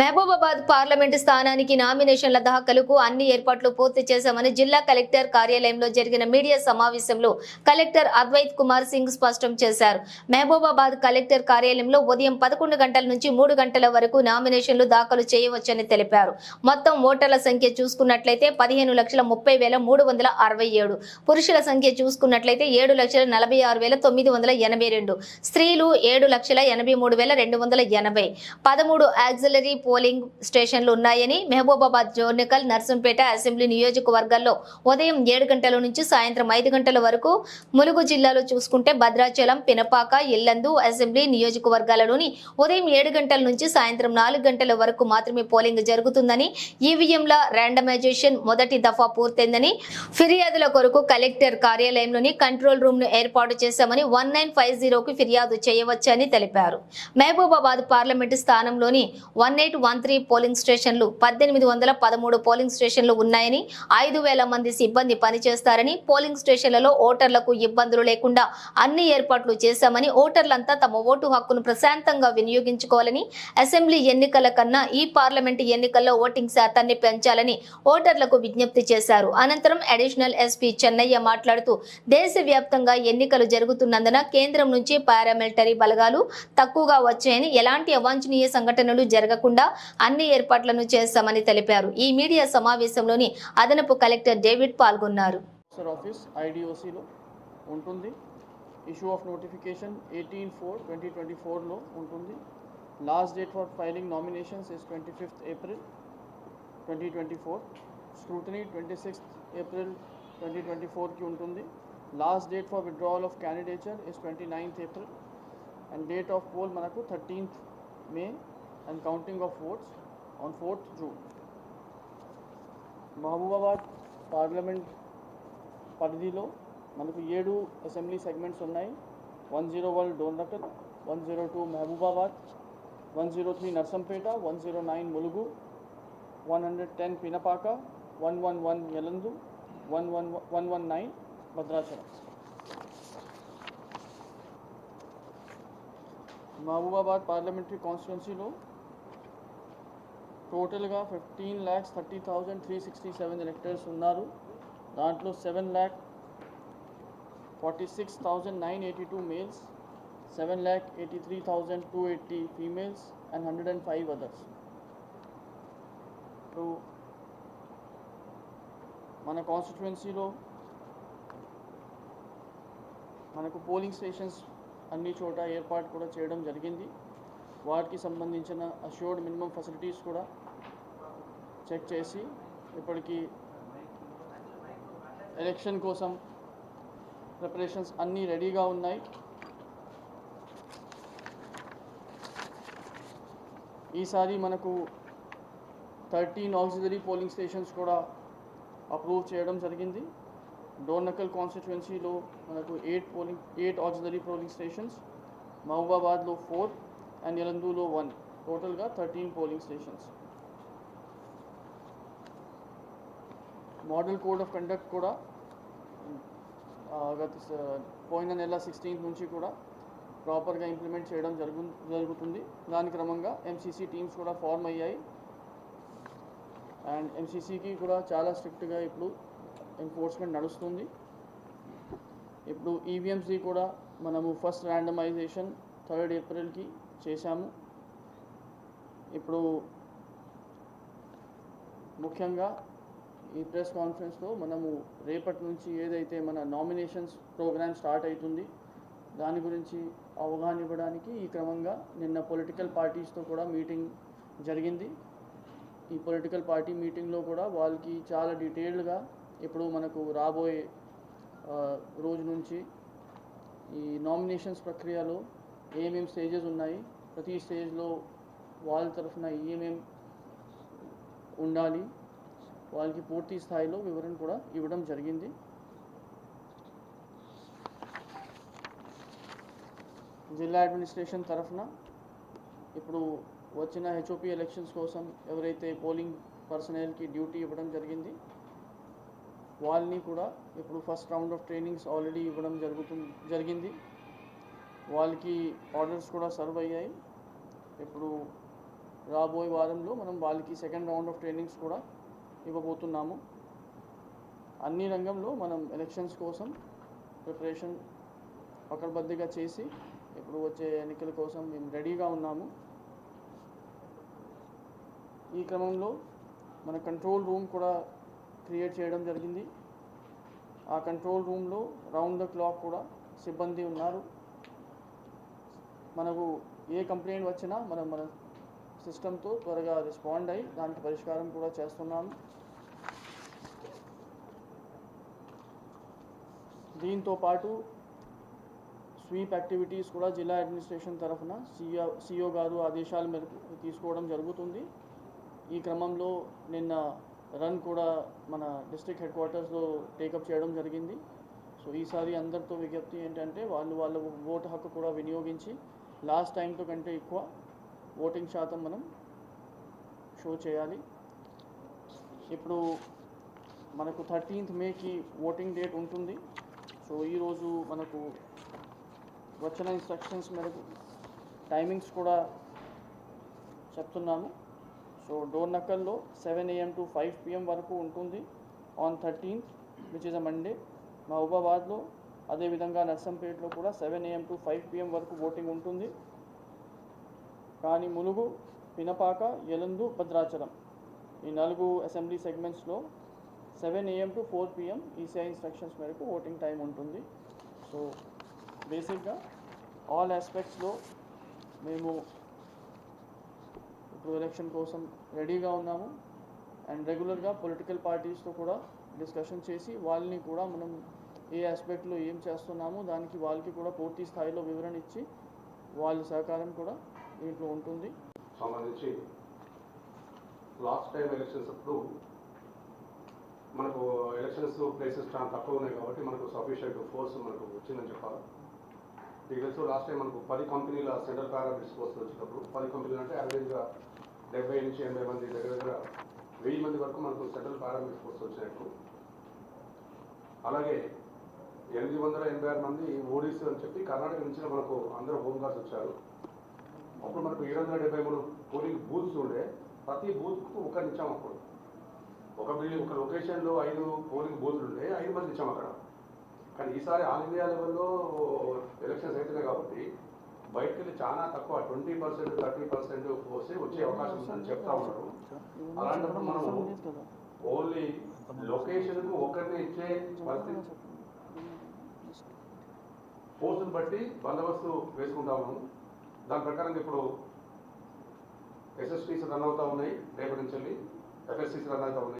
Mahabubabad parliament స్థానానికి నామినేషన్ల దాఖలుకు అన్ని ఏర్పాట్లు పూర్తి చేశామని జిల్లా కలెక్టర్ కార్యాలయంలో జరిగిన మీడియా సమావేశంలో కలెక్టర్ అద్వైత్ కుమార్ సింగ్ స్పష్టం చేశారు. మహబూబాబాద్ కలెక్టర్ కార్యాలయంలో ఉదయం పదకొండు గంటల నుంచి మూడు గంటల వరకు నామినేషన్లు దాఖలు చేయవచ్చని తెలిపారు. మొత్తం ఓటర్ల సంఖ్య చూసుకున్నట్లయితే పదిహేను లక్షల ముప్పై వేల మూడు వందల అరవై ఏడు పురుషుల సంఖ్య చూసుకున్నట్లయితే ఏడు లక్షల నలభై ఆరు వేల తొమ్మిది వందల ఎనభై రెండు స్త్రీలు ఏడు లక్షల ఎనభై మూడు వేల రెండు వందల ఎనభై పదమూడు యాక్సిలరీ పోలింగ్ స్టేషన్లు ఉన్నాయని మహబూబాబాద్ జోర్నికల్ నర్సంపేట అసెంబ్లీ నియోజకవర్గాల్లో ఉదయం ఏడు గంటల నుంచి సాయంత్రం ఐదు గంటల వరకు ములుగు జిల్లాలో చూసుకుంటే భద్రాచలం పినపాక ఇల్లందు అసెంబ్లీ నియోజకవర్గాలలోని ఉదయం ఏడు గంటల నుంచి సాయంత్రం నాలుగు గంటల వరకు మాత్రమే పోలింగ్ జరుగుతుందని ఈవీఎంల ర్యాండమైజేషన్ మొదటి దఫా పూర్తయిందని ఫిర్యాదుల కొరకు కలెక్టర్ కార్యాలయంలోని కంట్రోల్ రూమ్ను ఏర్పాటు చేశామని వన్ నైన్ ఫైవ్ జీరోకి ఫిర్యాదు చేయవచ్చని తెలిపారు. Mahabubabad parliament స్థానంలోని one eight one three polling స్టేషన్లు పద్దెనిమిది వందల పదమూడు పోలింగ్ స్టేషన్లు ఉన్నాయని ఐదు వేల మంది సిబ్బంది పనిచేస్తారని పోలింగ్ స్టేషన్లలో ఓటర్లకు ఇబ్బందులు లేకుండా అన్ని ఏర్పాట్లు చేశామని ఓటర్లంతా తమ ఓటు హక్కును ప్రశాంతంగా వినియోగించుకోవాలని అసెంబ్లీ ఎన్నికల కన్నా ఈ పార్లమెంటు ఎన్నికల్లో ఓటింగ్ శాతాన్ని పెంచాలని ఓటర్లకు విజ్ఞప్తి చేశారు. అనంతరం అడిషనల్ ఎస్పీ చెన్నయ్య మాట్లాడుతూ దేశవ్యాప్తంగా ఎన్నికలు జరుగుతున్నందున కేంద్రం నుంచి పారామిలిటరీ బలగాలు తక్కువగా వచ్చాయని ఎలాంటి అవాంఛనీయ సంఘటనలు జరగకుండా అన్ని ఏర్పాట్లను చేస్తామని తెలిపారు. ఈ మీడియా సమావేశంలోని అదనపు కలెక్టర్ డేవిడ్ పాల్గొన్నారు. ఆఫీస్ ఐడిఓసిలో ఉంటుంది. Issue of notification eighteen four twenty twenty ఫోర్లో ఉంటుంది. Last date for filing nominations is twenty fifth April twenty twenty four scrutiny twenty sixth April twenty twenty ఫోర్కి ఉంటుంది. Last date for withdrawal of candidature is twenty ninth April and date of poll మనకు thirteenth May and counting of votes on fourth June Mahabubabad parliament పరిధిలో మనకు ఏడు assembly segments ఉన్నాయి one zero one Dornakal one zero two Mahabubabad one zero three Narsampet one zero nine Mulugu one hundred ten Pinapaka one one one Yellandu one one one one nine Bhadrachalam Mahabubabad parliamentary కాన్స్టిట్యున్సీలో టోటల్గా fifteen lakhs thirty thousand three sixty seven electors ఉన్నారు. దాంట్లో seven lakh forty six thousand nine eighty two males seven lakh eighty three thousand two eighty females and hundred and five others. ఇప్పుడు మన కాన్స్టిట్యువెన్సీలో మనకు polling stations అన్ని చోట ఏర్పాటు కూడా చేయడం జరిగింది. వాటికి సంబంధించిన అష్యూర్డ్ మినిమం ఫెసిలిటీస్ కూడా చెక్ చేసి ఇప్పటికి ఎలక్షన్ కోసం ప్రిపరేషన్స్ అన్నీ రెడీగా ఉన్నాయి. ఈసారి మనకు థర్టీన్ ఆక్సిలరీ పోలింగ్ స్టేషన్స్ కూడా అప్రూవ్ చేయడం జరిగింది. డోర్నకల్ కాన్స్టిట్యుయెన్సీలో మనకు eight polling eight auxiliary polling stations మహబూబాబాద్లో four and ఎలందూలో వన్. టోటల్గా thirteen polling stations. Model code of conduct కూడా గత పోయిన నెల సిక్స్టీన్త్ నుంచి కూడా ప్రాపర్గా ఇంప్లిమెంట్ చేయడం జరుగు జరుగుతుంది. దాని క్రమంగా ఎంసీసీ టీమ్స్ కూడా ఫార్మ్ అయ్యాయి. అండ్ ఎంసీసీకి కూడా చాలా స్ట్రిక్ట్గా ఇప్పుడు ఎన్ఫోర్స్మెంట్ నడుస్తుంది. ఇప్పుడు ఈవీఎంసీ కూడా మనము ఫస్ట్ ర్యాండమైజేషన్ థర్డ్ ఏప్రిల్కి చేశాము. ఇప్పుడు ముఖ్యంగా ఈ ప్రెస్ కాన్ఫరెన్స్లో మనము రేపటి నుంచి ఏదైతే మన నామినేషన్స్ ప్రోగ్రామ్ స్టార్ట్ అవుతుంది దాని గురించి అవగాహన ఇవ్వడానికి ఈ క్రమంగా నిన్న పొలిటికల్ పార్టీస్తో కూడా మీటింగ్ జరిగింది. ఈ పొలిటికల్ పార్టీ మీటింగ్లో కూడా వాళ్ళకి చాలా డీటెయిల్డ్గా ఇప్పుడు మనకు రాబోయే రోజు నుంచి ఈ నామినేషన్స్ ప్రక్రియలో ఏమేం స్టేజెస్ ఉన్నాయి ప్రతి స్టేజ్లో వాళ్ళ తరఫున ఏమేం ఉండాలి వాళ్ళకి పూర్తి స్థాయిలో వివరణ కూడా ఇవ్వడం జరిగింది. జిల్లా అడ్మినిస్ట్రేషన్ తరఫున ఇప్పుడు వచ్చిన హెచ్ఓపి ఎలక్షన్స్ కోసం ఎవరైతే పోలింగ్ పర్సనల్కి డ్యూటీ ఇవ్వడం జరిగింది వాళ్ళని కూడా ఇప్పుడు first round of trainings already ఇవ్వడం జరుగుతు జరిగింది. వాళ్ళకి ఆర్డర్స్ కూడా సర్వ్ అయ్యాయి. ఇప్పుడు రాబోయే వారంలో మనం వాళ్ళకి సెకండ్ రౌండ్ ఆఫ్ ట్రైనింగ్స్ కూడా ఇవ్వబోతున్నాము. అన్ని రంగంలో మనం ఎలక్షన్స్ కోసం ప్రిపరేషన్ పకడ్బందీగా చేసి ఇప్పుడు వచ్చే ఎన్నికల కోసం మేము రెడీగా ఉన్నాము. ఈ క్రమంలో మన కంట్రోల్ రూమ్ కూడా క్రియేట్ చేయడం జరిగింది. ఆ కంట్రోల్ రూమ్లో రౌండ్ ద క్లాక్ కూడా సిబ్బంది ఉన్నారు. మనకు ఏ కంప్లైంట్ వచ్చినా మనం మన సిస్టంతో త్వరగా రెస్పాండ్ అయ్యి దానికి పరిష్కారం కూడా చేస్తున్నాము దీంతో పాటు స్వీప్ యాక్టివిటీస్ కూడా జిల్లా అడ్మినిస్ట్రేషన్ తరఫున సిఓ సిఓ గారు ఆదేశాల మేరకు తీసుకోవడం జరుగుతుంది. ఈ క్రమంలో నిన్న రన్ కూడా మన డిస్ట్రిక్ట్ హెడ్ క్వార్టర్స్లో టేకప్ చేయడం జరిగింది. సో ఈసారి అందరితో విజ్ఞప్తి ఏంటంటే వాళ్ళు వాళ్ళ ఓటు హక్కు కూడా వినియోగించి లాస్ట్ టైంతో కంటే ఎక్కువ ఓటింగ్ శాతం మనం షో చేయాలి. ఇప్పుడు మనకు థర్టీన్త్ మేకి ఓటింగ్ డేట్ ఉంటుంది. సో ఈరోజు మనకు వచ్చిన ఇన్స్ట్రక్షన్స్ మేరకు టైమింగ్స్ కూడా చెప్తున్నాము. So door నక్కల్లో seven AM to five PM వరకు ఉంటుంది on thirteenth which is a Monday మహబూబాబాద్లో అదేవిధంగా నర్సంపేటలో కూడా seven AM to five PM వరకు ఓటింగ్ ఉంటుంది. కానీ ములుగు పినపాక ఎలందు భద్రాచలం. ఈ నాలుగు assembly సెగ్మెంట్స్లో seven AM to four PM ECI instructions మేరకు ఓటింగ్ టైం ఉంటుంది. సో బేసిక్గా ఆల్ ఆస్పెక్ట్స్లో మేము ఇప్పుడు ఎలక్షన్ కోసం రెడీగా ఉన్నాము. అండ్ రెగ్యులర్గా పొలిటికల్ పార్టీస్తో కూడా డిస్కషన్ చేసి వాళ్ళని కూడా మనం ఏ ఆస్పెక్ట్లో ఏం చేస్తున్నామో దానికి వాళ్ళకి కూడా పూర్తి స్థాయిలో వివరణ ఇచ్చి వాళ్ళ సహకారం కూడా దీంట్లో ఉంటుంది. సంబంధించి లాస్ట్ టైం ఎలక్షన్స్ అప్పుడు మనకు ఎలక్షన్స్ ప్లేసెస్ చాలా తక్కువ ఉన్నాయి కాబట్టి మనకు సఫిషియంట్ ఫోర్స్ మనకు వచ్చిందని చెప్పాలి. మీకు తెలుసు లాస్ట్ టైం మనకు పది కంపెనీల సెంట్రల్ పారామిలిటరీ ఫోర్స్ వచ్చినప్పుడు పది కంపెనీలు అంటే యావరేజ్గా డెబ్బై నుంచి ఎనభై మంది దగ్గర దగ్గర వెయ్యి మంది వరకు మనకు సెంట్రల్ పారామిలిటరీ ఫోర్స్ వచ్చినట్టు. అలాగే ఎనిమిది వందల ఎనభై ఆరు మంది ఓడిసి అని చెప్పి కర్ణాటక నుంచి మనకు అందరూ హోంగార్డ్స్ వచ్చారు. అప్పుడు మనకు ఏడు వందల డెబ్బై మూడు పోలింగ్ బూత్స్ ఉండే ప్రతి బూత్కు ఒకరిని ఇచ్చాం అప్పుడు. ఒక బిల్డింగ్ ఒక లొకేషన్లో ఐదు పోలింగ్ బూత్లు ఉండే ఐదు మంది ఇచ్చాం అక్కడ. కానీ ఈసారి ఆల్ ఇండియా లెవెల్లో ఎలక్షన్స్ అవుతున్నాయి కాబట్టి బయటకు వెళ్ళి చాలా తక్కువ ట్వంటీ పర్సెంట్ థర్టీ పర్సెంట్ వస్తే వచ్చే అవకాశం ఉందని చెప్తా ఉన్నారు. అలాంటప్పుడు మనము ఓన్లీ లొకేషన్కు ఒకరిని ఇచ్చే పరిస్థితి పోస్టును బట్టి బందోబస్తు వేసుకుంటా ఉన్నాము. దాని ప్రకారం ఇప్పుడు ఎస్ఎస్టీస్ రన్ అవుతూ ఉన్నాయి రేపటి నుంచి వెళ్ళి ఎఫ్ఎస్టీస్ రన్ అవుతూ ఉన్నాయి.